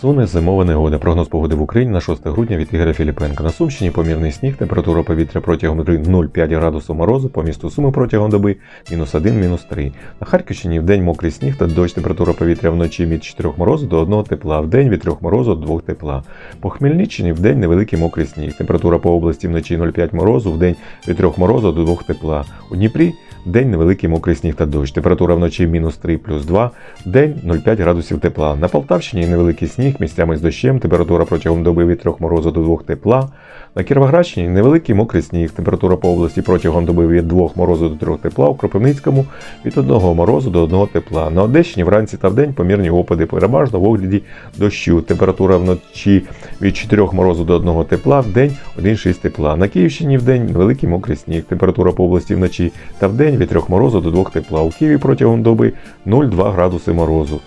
Суне зимова негода. Прогноз погоди в Україні на 6 грудня від Ігоря Філіпенка. На Сумщині помірний сніг, температура повітря протягом доби 0,5 градусів морозу, по місту Суми протягом доби мінус 1, мінус 3. На Харківщині в день мокрий сніг та дощ, температура повітря вночі від 4 морозу до 1 тепла, в день від 3 морозу до 2 тепла. По Хмельниччині в день невеликий мокрий сніг, температура по області вночі 0,5 морозу, в день від 3 морозу до 2 тепла. У Дніпрі День невеликий мокрий сніг та дощ. Температура вночі мінус 3 плюс 2, день 0,5 градусів тепла. На Полтавщині невеликий сніг, місцями з дощем, температура протягом доби від 3 морозу до 2 тепла. На Кіровоградщині невеликий мокрий сніг, температура по області протягом доби від 2 морозу до 3 тепла, у Кропивницькому від 1 морозу до 1 тепла. На Одещині вранці та вдень помірні опади, переважно в огляді дощу. Температура вночі від 4 морозу до 1 тепла, в день 1,6 тепла. На Київщині в день невеликий мокрий сніг, температура по області вночі та вдень від 3 морозу до 2 тепла. У Києві протягом доби 0,2 градуси морозу.